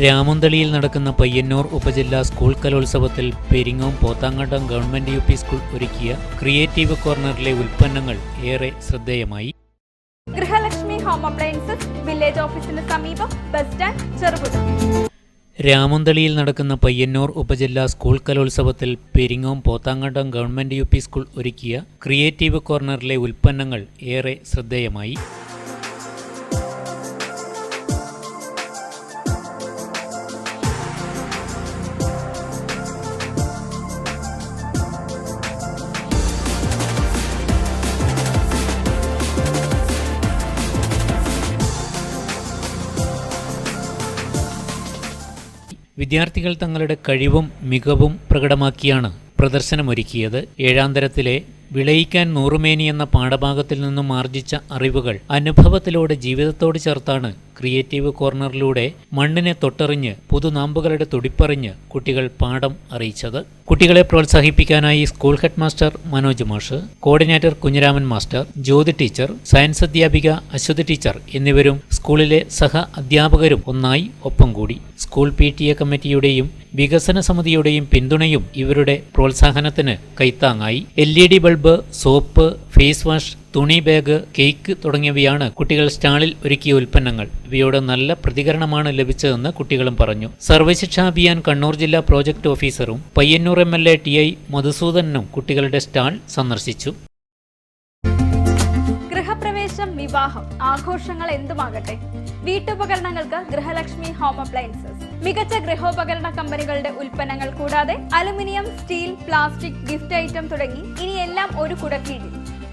രാമന്തളിയിൽ നടക്കുന്ന പയ്യന്നൂർ ഉപജില്ലാ സ്കൂൾ കലോത്സവത്തിൽ Peringome Pothankandam government U P school ഒരുക്കിയ ക്രിയേറ്റീവ് കോർണറിലെ ഉൽപ്പന്നങ്ങൾ ഏറെ ശ്രദ്ധേയമായി. ഗൃഹലക്ഷ്മി ഹോം അപ്ലയൻസസ് വില്ലേജ് ഓഫീസിന് സമീപം ബസ് സ്റ്റാൻഡ് ചെറുപുഴ. രാമന്തളിയിൽ നടക്കുന്ന പയ്യന്നൂർ ഉപജില്ലാ സ്കൂൾ കലോത്സവത്തിൽ Peringome Pothankandam government U P school ഒരുക്കിയ ക്രിയേറ്റീവ് കോർണറിലെ ഉൽപ്പന്നങ്ങൾ ഏറെ ശ്രദ്ധേയമായി. വിദ്യാർത്ഥികൾ തങ്ങളുടെ കഴിവും മികവും പ്രകടമാക്കിയാണ് പ്രദർശനമൊരുക്കിയത്. ഏഴാന്തരത്തിലെ വിളയിക്കാൻ നൂറുമേനി എന്ന പാഠഭാഗത്തിൽ നിന്നും ആർജിച്ച അറിവുകൾ അനുഭവത്തിലൂടെ ജീവിതത്തോട് ചേർത്താണ് ക്രിയേറ്റീവ് കോർണറിലൂടെ മണ്ണിനെ തൊട്ടറിഞ്ഞ് പുതുനാമ്പുകളുടെ തുടിപ്പറിഞ്ഞ് കുട്ടികൾ പാഠം അറിയിച്ചത്. കുട്ടികളെ പ്രോത്സാഹിപ്പിക്കാനായി സ്കൂൾ ഹെഡ് മാസ്റ്റർ മനോജ് മാഷ് coordinator Kunhiraman master Jyothi teacher science അധ്യാപിക അശ്വതി ടീച്ചർ എന്നിവരും സ്കൂളിലെ സഹ അധ്യാപകരും ഒന്നായി ഒപ്പം കൂടി. സ്കൂൾ പി ടി എ കമ്മിറ്റിയുടെയും വികസന സമിതിയുടെയും പിന്തുണയും ഇവരുടെ പ്രോത്സാഹനത്തിന് കൈത്താങ്ങായി. L E D bulb soap face wash തുണി ബാഗ് കേക്ക് തുടങ്ങിയവയാണ് കുട്ടികൾ സ്റ്റാളിൽ ഒരുക്കിയ ഉൽപ്പന്നങ്ങൾ. ഇവയോട് നല്ല പ്രതികരണമാണ് ലഭിച്ചതെന്ന് കുട്ടികളും പറഞ്ഞു. സർവശിക്ഷാ അഭിയാൻ കണ്ണൂർ ജില്ലാ പ്രോജക്ട് ഓഫീസറും Payyanur M L A T I മധുസൂദനും കുട്ടികളുടെ സ്റ്റാൾ സന്ദർശിച്ചു. ഗൃഹപ്രവേശം വിവാഹം ആഘോഷങ്ങൾ എന്തുമാകട്ടെ? വീട്ടുപകരണങ്ങൾക്ക് ഗൃഹലക്ഷ്മി ഹോം അപ്ലയൻസസ്. മികച്ച ഗൃഹോപകരണ കമ്പനികളുടെ ഉൽപ്പന്നങ്ങൾ കൂടാതെ aluminium steel plastic gift item തുടങ്ങി ഇനിയെല്ലാം ഒരു കുടക്കീഴിൽ.